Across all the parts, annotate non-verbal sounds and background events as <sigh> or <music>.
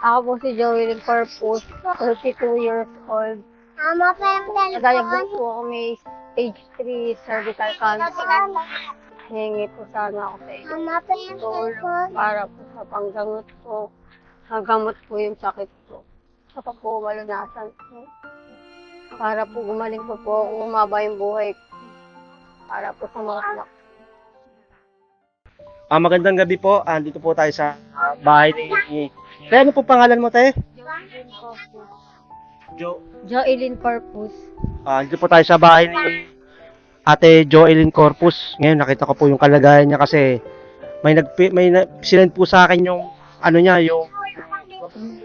Ako po si Joey Corpus, 32 years old. Mama pa yung Nadiagnose po ako may stage 3 cervical cancer. Hingi po sana ako sa inyo. Mama pa yung tulong para po sa panggamot ko. Nagamot po yung sakit ko. Saka po malunasan po. Para po gumaling po po ako, umaba yung buhay ko. Para po sa mga anak. Ah, magandang gabi po. Andito po tayo sa ah, bahay ni... Kaya ano po pangalan mo, te? Jo. Joelyn Corpus. Ah, dito po tayo sa bahay ni Ate Joelyn Corpus. Ngayon nakita ko po yung kalagayan niya kasi may nag may na, sinend po sa akin yung ano niya, yung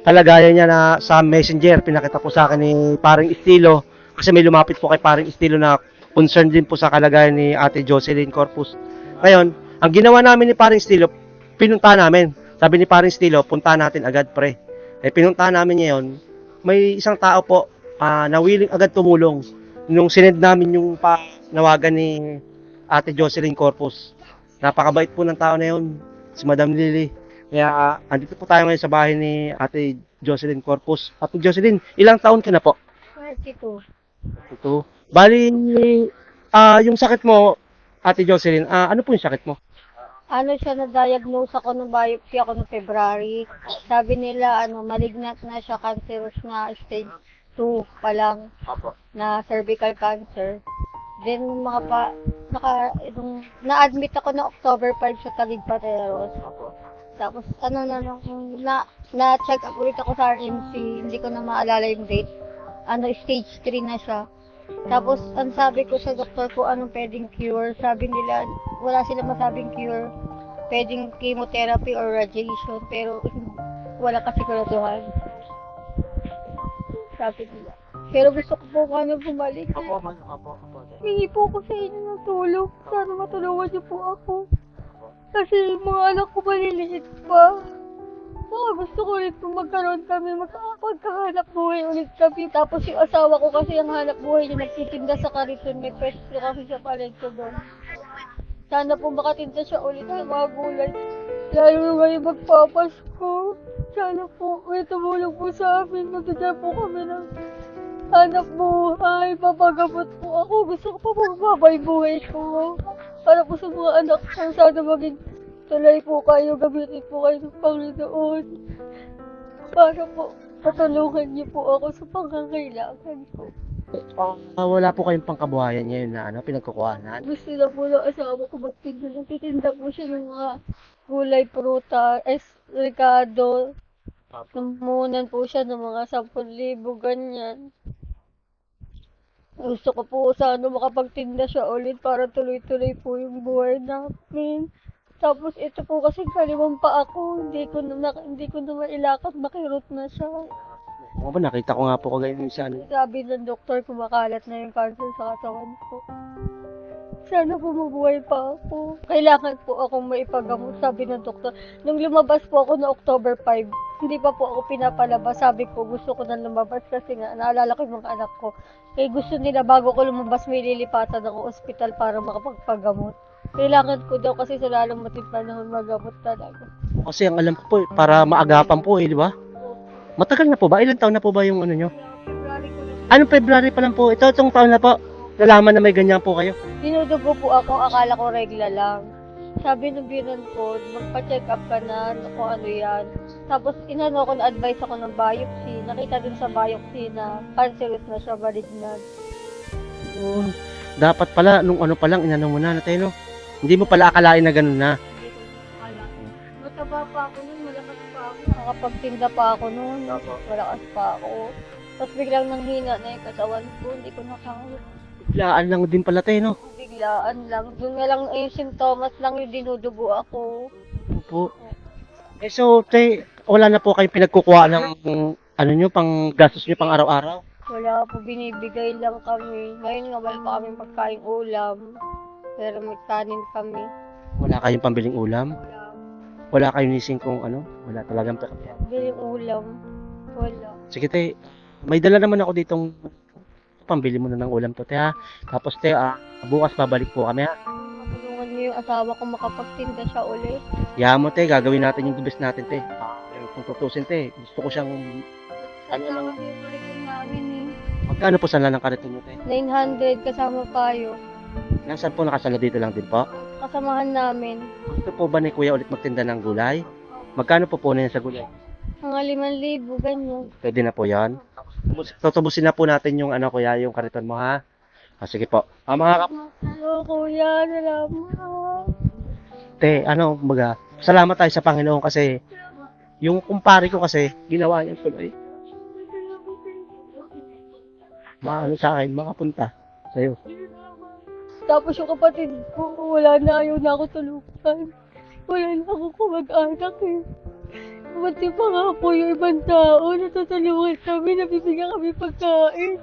kalagayan niya na sa Messenger. Pinakita po sa akin ni Paring Estilo kasi may lumapit po kay Paring Estilo na concerned din po sa kalagayan ni Ate Jocelyn Corpus. Ngayon, ang ginawa namin ni Paring Estilo, pinunta namin. Sabi ni Paring Estilo, punta natin agad pre. Eh pinunta namin ngayon, may isang tao po ah, na willing agad tumulong nung sinend namin yung panawagan ni Ate Jocelyn Corpus. Napakabait po ng tao na yun, si Madam Lily. Kaya ah, andito po tayo ngayon sa bahay ni Ate Jocelyn Corpus. Ate Jocelyn, ilang taon ka na po? 22. Ito. Bali, ah yung sakit mo, Ate Jocelyn, ah ano po yung sakit mo? Ano siya na-diagnose ako ng biopsy ako noong February. Sabi nila, ano, malignant na siya, cancerous na stage 2 pa lang na cervical cancer. Then, nung mga pa, naka, nung, na-admit ako na October 5 sa Talig Pateros. Tapos, ano na, nung, na, na-check up ulit ako sa RMC, hindi ko na maalala yung date. Ano, stage 3 na siya. Tapos, ang sabi ko sa doktor ko, anong pwedeng cure? Sabi nila, wala sila masabing cure. Pwedeng chemotherapy or radiation, pero <laughs> wala kasiguraduhan. Sabi nila. Pero gusto ko po kano bumalik. man, apo, apo. Hingi po ako sa inyo ng tulong. Sana matulungan niyo po ako. Kasi mga anak ko maliliit pa. Saka gusto ko ulit po magkaroon kami, magkakahanap buhay ulit kami. Tapos yung asawa ko kasi ang hanap buhay niya nagtitinda sa kariton. May pwesto kasi sa palengke doon. Sana po makatinda siya ulit ng mga gulay. Lalo na ngayon magpapasko. Sana po may tumulong po sa amin. Magdadala po kami ng hanap buhay. Papagamot po ako. Gusto ko po magbabay buhay ko. Para po sa mga anak ko. Sana maging tuloy po kayo. Gamitin po kayo ng Panginoon. Para po patulungan niyo po ako sa pangangailangan ko. Ah, wala po kayong pangkabuhayan ngayon na ano, pinagkukuhanan. Gusto na po ng asawa ko magtinda. Nagtitinda po siya ng mga gulay, pruta, es, ricado. Namunan po siya ng mga 10,000, ganyan. Gusto ko po sana makapagtinda siya ulit para tuloy-tuloy po yung buhay namin. Tapos ito po kasi kaliwang pa ako, hindi ko na, mak- hindi ko na mailakad, makirot na siya. Oo ba, nakita ko nga po kagayon yung sa ano. Sabi ng doktor, kumakalat na yung cancer sa katawan ko. Sana po mabuhay pa ako. Kailangan po akong maipagamot, sabi ng doktor. Nung lumabas po ako na October 5, hindi pa po ako pinapalabas. Sabi ko, gusto ko na lumabas kasi nga, naalala ko yung mga anak ko. Eh gusto nila, bago ko lumabas, may lilipatan ako ospital para makapagpagamot. Kailangan ko daw kasi sa lalong mating panahon magamot talaga. Kasi ang alam ko po, eh, para maagapan po eh, di ba? Matagal na po ba? Ilang taon na po ba yung ano nyo? February ko na Anong February pa lang po? Ito, itong taon na po. Nalaman na may ganyan po kayo. Dinudugo po ako, akala ko regla lang. Sabi ng binan ko, magpa-check up ka na kung ano yan. Tapos inano ko na advice ako ng biopsy. Nakita din sa biopsy na cancerous na siya, malignant. Oo. Dapat pala, nung ano pa lang, inano mo na natin, no? Hindi mo pala akalain na ganun na. Mataba pa ako nun, malakas pa ako. Nakakapagtinda pa ako nun, malakas pa ako. Tapos biglang nanghina na yung katawan ko, hindi ko nakakaya. Biglaan lang din pala tayo, no? Biglaan lang. Doon na lang yung sintomas lang yung dinudugo ako. Opo. Eh, so, te, wala na po kayong pinagkukuha ng, ano nyo, pang gastos nyo pang araw-araw? Wala po, binibigay lang kami. Ngayon nga, wala pa kami pagkain ulam. Pero may kanin kami. Wala kayong pambiling ulam? Ulam. Wala kayong nising kung ano? Wala talagang pera. Biling ulam. Wala. Sige, te, may dala naman ako ditong pambili mo na ng ulam to, te, ha? Tapos, te, ah, bukas babalik po kami, ha? Matulungan niyo yung asawa ko makapagtinda siya ulit. Yaman mo, te, gagawin natin yung dubis natin, te. kung tutusin te, gusto ko siyang, Ano lang? Ano namin eh. magkano po sanla ng kariton nyo te? 900 kasama payo. Nasaan po nakasala dito lang din po? Kasamahan namin. Gusto po ba ni kuya ulit magtinda ng gulay? Magkano po po na yan sa gulay? Mga 5,000, ganyan. Pwede na po yan. Tutubusin na po natin yung ano kuya, yung kariton mo ha. Ah, sige po. Ah, mga kap- Hello, kuya. Salamat. te, ano, baga, salamat tayo sa Panginoon kasi yung kumpare ko kasi, ginawa niya tuloy. Maano sa akin, makapunta sa'yo. Tapos yung kapatid ko, wala na, ayaw na ako tulungan. Wala na ako kumag-anak eh. Pati pa nga po yung ibang tao, natutulungan kami, nabibigyan kami pagkain.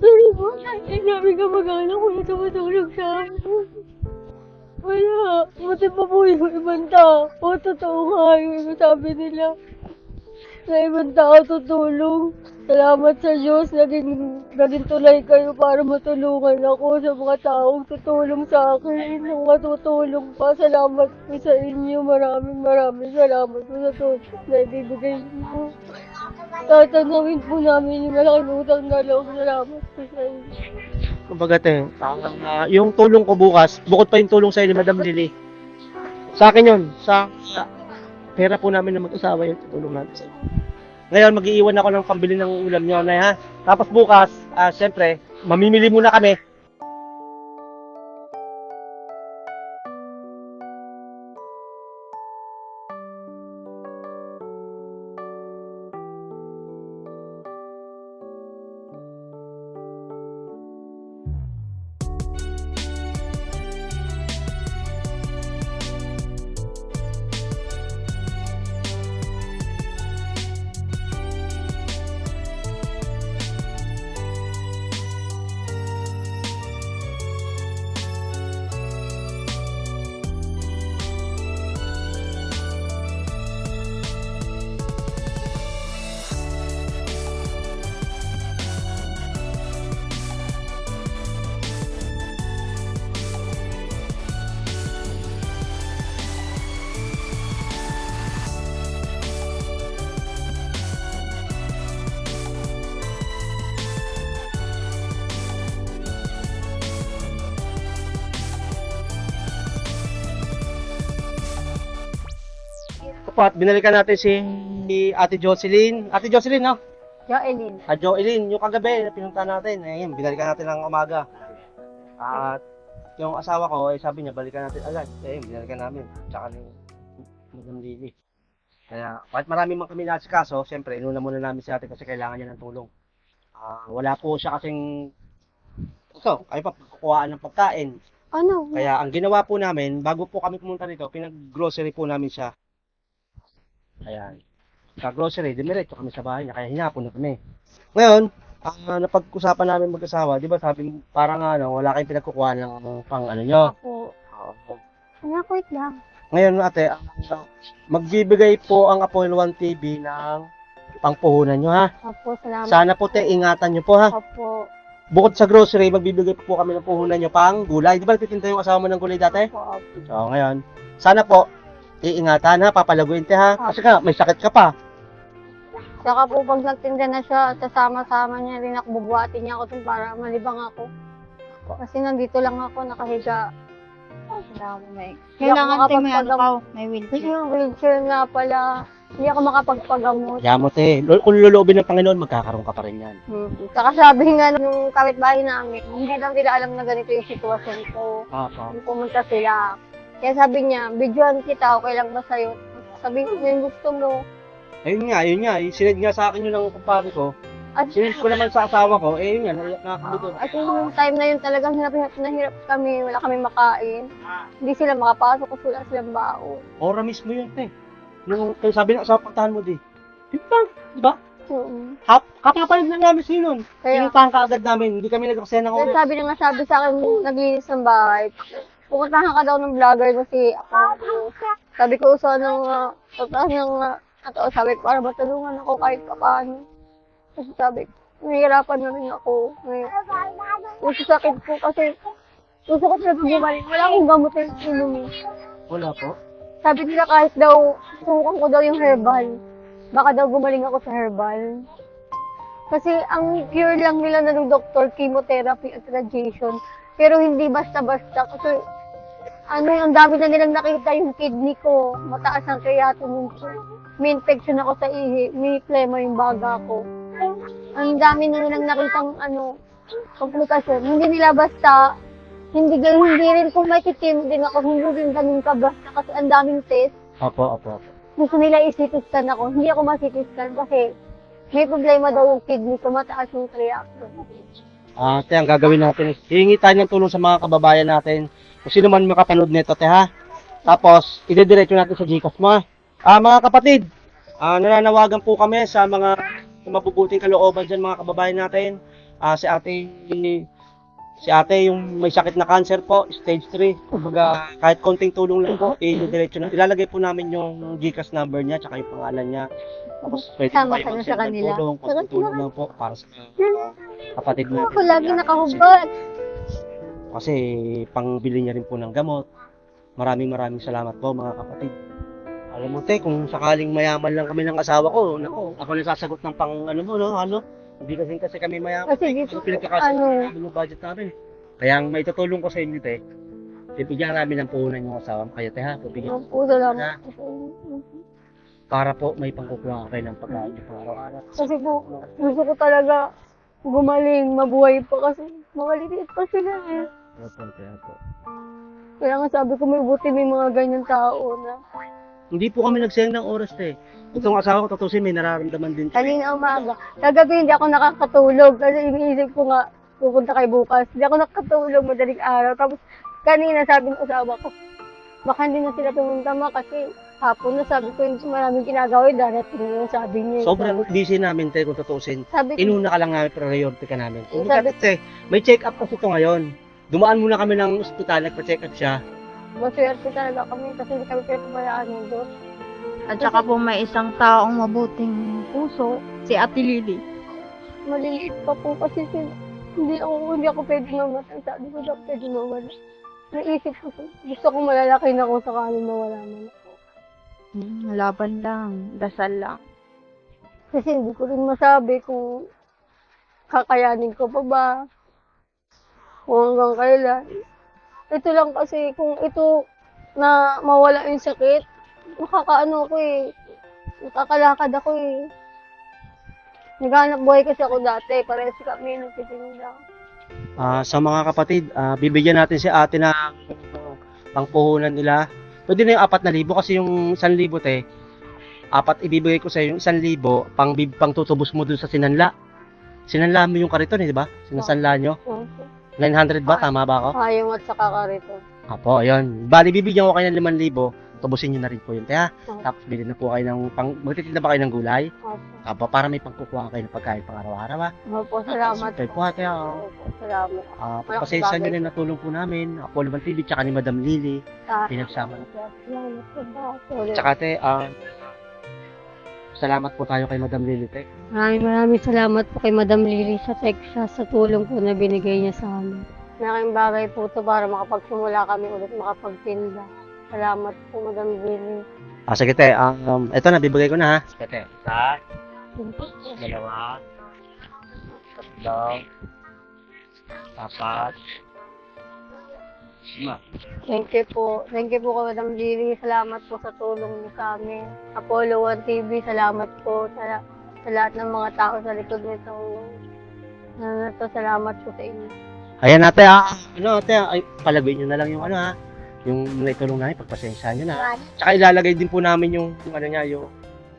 Pero po, hindi namin kamag-anak, wala tumutulong sa amin. Wala, pati pa po yung ibang tao, totoo nga yung sabi nila. Na ibang tao tutulong. Salamat sa Diyos, naging, naging tulay kayo para matulungan ako sa mga taong tutulong sa akin. Ang matutulong pa, salamat po sa inyo. Maraming maraming salamat po sa tulong na ibibigay niyo. Tatanawin po namin yung malaking utang na loob. Salamat po sa inyo. Kumbaga te, ah, yung tulong ko bukas, bukod pa yung tulong sa ni Madam Lily. Sa akin yun, sa, sa pera po namin na mag-asawa yung tulong natin sa inyo. Ngayon, mag-iiwan ako ng pambili ng ulam nyo, na ha? Tapos bukas, ah, syempre, mamimili muna kami. Opo, at binalikan natin si Ate Jocelyn. Ate Jocelyn, no? Joelyn. At Jocelyn, yung kagabi, pinunta natin. Ayun, binalikan natin ng umaga. At yung asawa ko, eh, sabi niya, balikan natin agad. Ayun, binalikan namin. Tsaka ni Madam Lily. Kaya, kahit marami man kami nasikaso, siyempre, inuna muna namin si ate kasi kailangan niya ng tulong. Ah, wala po siya kasing ito, kayo pa kukuhaan ng pagkain. Ano? Kaya ang ginawa po namin, bago po kami pumunta dito, pinag-grocery po namin siya. Ayan. Sa grocery, dimiretso kami sa bahay niya, kaya hinapon na kami. Ngayon, ang uh, napag-usapan namin mag-asawa, di ba sabi, parang ano, wala kayong pinagkukuha ng pang ano nyo. Ako. Anak, wait lang. Ngayon ate, ang, magbibigay po ang Apollo 1 TV ng pangpuhunan nyo ha. Apo, salamat. Sana po te, ingatan nyo po ha. Apo. Bukod sa grocery, magbibigay po kami ng puhunan nyo pang gulay. Di ba nagtitinda yung asawa mo ng gulay dati? Apo, apo. So, ngayon, sana po, iingatan ha, papalaguin te ha. Kasi ka, may sakit ka pa. Saka po pag nagtinda na siya, kasama-sama niya rin ako, bubuhatin niya ako dun para malibang ako. Kasi nandito lang ako, nakahiga. May. Kailangan tayo may ano ka, may wheelchair. Yung wheelchair nga pala, hindi ako makapagpagamot. Kaya mo te, lo- kung luluobin ng Panginoon, magkakaroon ka pa rin yan. Hmm. Saka sabi nga nung kapitbahay namin, hindi lang nila alam na ganito yung sitwasyon ko. Opo. Nung pumunta sila. Kaya sabi niya, videoan kita, okay lang ba sa'yo? Sabi ko, yung gusto mo. Ayun nga, ayun nga. Sinend nga sa akin yun ng kumpare ko. At, Sinend ko naman sa asawa ko. Eh, yun nga, na ako dito. at yung time na yun talagang hirap-hirap na hirap kami, wala kami makain. Hindi sila makapasok kasi wala silang baon. Ora mismo yun, te. Nung kaya sabi ng asawa, puntahan mo di. Di ba? Di ba? Oo. Kap kapapalit lang namin sa'yo nun. Kaya, Pinuntahan ka agad namin. Hindi kami nag-aksaya ng kaya oras. sabi na nga sabi sa akin, naglinis ng bahay. Pupuntahan ka daw ng vlogger mo si ako. Sabi ko, uso ng, uh, puntahan ng, uh, ato, sabi ko, para matulungan ako kahit paano. Kasi sabi ko, nahihirapan na rin ako. May, yung sakit ko kasi, gusto ko sila bumalik. Wala akong gamot na inumin. Wala po. Sabi nila kahit daw, sukan ko daw yung herbal. baka daw gumaling ako sa herbal. Kasi ang cure lang nila na ng doktor, chemotherapy at radiation. Pero hindi basta-basta. Kasi ano, ang dami na nilang nakita yung kidney ko. Mataas ang creatinine ko. May infection ako sa ihi. May plema yung baga ko. Ang dami na nilang nakitang ano, komplikasyon. Hindi nila basta, hindi, hindi rin kung may titim din ako, hindi rin ganun ka basta kasi ang daming test. Opo, opo, opo. Gusto nila isitiskan ako. Hindi ako masitiskan kasi may problema daw yung kidney ko, mataas yung creatinine. Ah, te, ang gagawin natin is, hihingi tayo ng tulong sa mga kababayan natin. Kung sino man makapanood nito, te, ha? Tapos, idediretso natin sa Gcash mo. Ah, mga kapatid, ah, nananawagan po kami sa mga mabubuting kalooban dyan, mga kababayan natin. Ah, si ate, si ate yung may sakit na cancer po, stage 3. Kumbaga, kahit konting tulong lang po, idediretso na. Ilalagay po namin yung Gcash number niya, tsaka yung pangalan niya. Tapos, pwede kayo ka na sa kanila. Tulong, konting tulong lang po para sa kapatid mo. Ako lagi nakahubad. Kasi pangbili niya rin po ng gamot. Maraming maraming salamat po mga kapatid. Alam mo te, kung sakaling mayaman lang kami ng asawa ko, nako, ako na sasagot ng pang ano mo, no, ano? Hindi kasi kasi kami mayaman. Kasi dito, Ano ano, budget namin. Kaya ang may tutulong ko sa inyo te, bibigyan namin ng puhunan yung asawa mo. Kaya te ha, bibigyan ang puso lang. Para po may pangkukuha kayo ng pagkain niyo pang araw-araw. Kasi po, gusto ko talaga gumaling, mabuhay pa kasi makaliliit pa sila eh. Opo, kaya po. Kaya nga sabi ko may buti may mga ganyan tao na. Hindi po kami nagsayang ng oras te. Itong asawa ko, tutusin, may nararamdaman din. Kanina umaga, kagabi hindi ako nakakatulog kasi iniisip ko nga pupunta kay bukas. Hindi ako nakatulog madaling araw. Tapos kanina sabi ng asawa ko, baka hindi na sila pumunta ma kasi hapon na sabi ko hindi maraming ginagawa yung darating na yung sabi niya. Sobrang busy namin te kung tutusin. Sabi ko, inuna ka lang namin, priority ka namin. Kung Sabi- kasi, may check-up kasi ito ngayon. Dumaan muna kami ng ospital, nagpa-check up siya. maswerte talaga kami kasi hindi kami pinapabayaan ng Diyos. At saka po may isang taong mabuting puso, si Ate Lily. maliliit pa po kasi sila. Hindi ako, hindi ako pwede mamatay. Sabi ko, hindi ako pwede mawala. Naisip ko, gusto ko malalaki na kung sakaling mawala man ako. Hmm, laban lang, dasal lang. Kasi hindi ko rin masabi kung kakayanin ko pa ba. Kung hanggang kailan. Ito lang kasi, kung ito na mawala yung sakit, makakaano ko eh. Nakakalakad ako eh. Naghanap buhay kasi ako dati. Parehas kami nagtitinda. Ah, sa mga kapatid, ah, bibigyan natin si ate ng pangpuhunan nila. Pwede na yung apat na libo kasi yung isang libo te, apat ibibigay ko sa iyo, yung isang libo, pang, pang tutubos mo dun sa sinanla. Sinanla mo yung kariton eh, di ba? Sinasanla nyo. 900 ba? Tama ba ako? Hayong at saka karito. Apo, ayun. Bali, bibigyan ko kayo ng 5,000. Tubusin nyo na rin po yun. Kaya, tapos bilhin na po kayo ng, pang, magtitinda ba kayo ng gulay? Opo. Apo, para may pangkukuha kayo ng pagkain pang araw-araw. ah. Opo, salamat. Kaya po, kaya, Opo, salamat. ah, Malaking pasensya nyo bagay. rin na tulong po namin. Ako naman TV, tsaka ni Madam Lily. Sa Pinagsama na. Salamat po ba? Sorry. Tsaka, te, ah, salamat po tayo kay Madam Lily, te. Maraming maraming salamat po kay Madam Lily sa Texas sa tulong po na binigay niya sa amin. Malaking bagay po ito para makapagsimula kami ulit makapagtinda. Salamat po Madam Lily. Ah, sige, te. Um, ito na, bibigay ko na, ha. Sige, te. Isa, dalawa, tatlo, apat, lima. Thank you po. Thank you po kay Madam Lily. Salamat po sa tulong niyo sa amin. Apollo 1 TV, salamat po sa, sa lahat ng mga tao sa likod nito. Na to, salamat po sa inyo. Ayan ate ah. Ano ate, ay palagay nyo na lang yung ano ha. Yung naitulong namin, pagpasensya nyo na. Tsaka ilalagay din po namin yung, yung ano niya, yung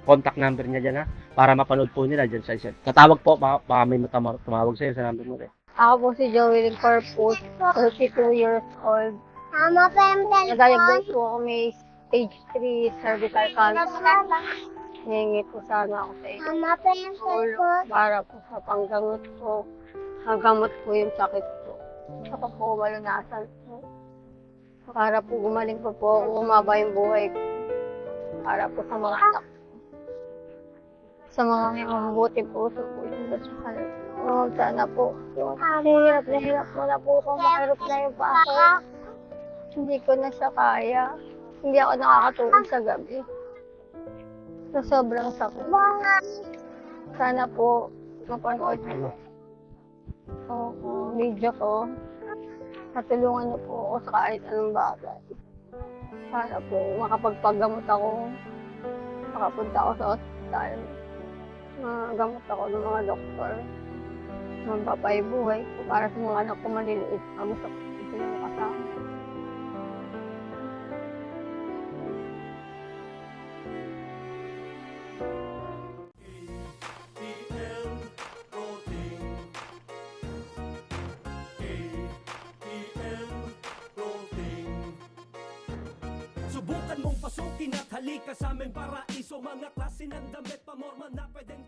contact number niya dyan ha. Para mapanood po nila dyan sa isa. Tatawag po, baka, baka may matamar, tumawag sa'yo sa number mo eh. Ako po si Joey Corpus, 32 years old. Mama pa yung Nag-diagnose po ako may stage 3 cervical cancer. Hingi po sana ako sa inyo. Mama pa yung Tulong para po sa panggamot ko. Hanggamot po yung sakit ko. Saka po malunasan po. Para po gumaling po po umaba yung buhay ko. Para po sa mga anak. Sa mga may mabubuting puso po yung dasal. Oh, sana po. Yung hirap na hirap mo na po kung makirap na yung pa ako. Hindi ko na siya kaya. Hindi ako nakakatulog sa gabi. Sa sobrang sakit. Sana po mapanood niyo po ang video ko. Matulungan niyo po ako sa kahit anong bagay. Sana po makapagpagamot ako. Makapunta ako sa ospital. Magamot ako ng mga doktor. Mampapay buhay ko para sa mga anak ko maliliit. Ang gusto ko sila kasama. Subukan mong pasukin at halika sa aming paraiso. Mga klase ng damit pamorma na pwedeng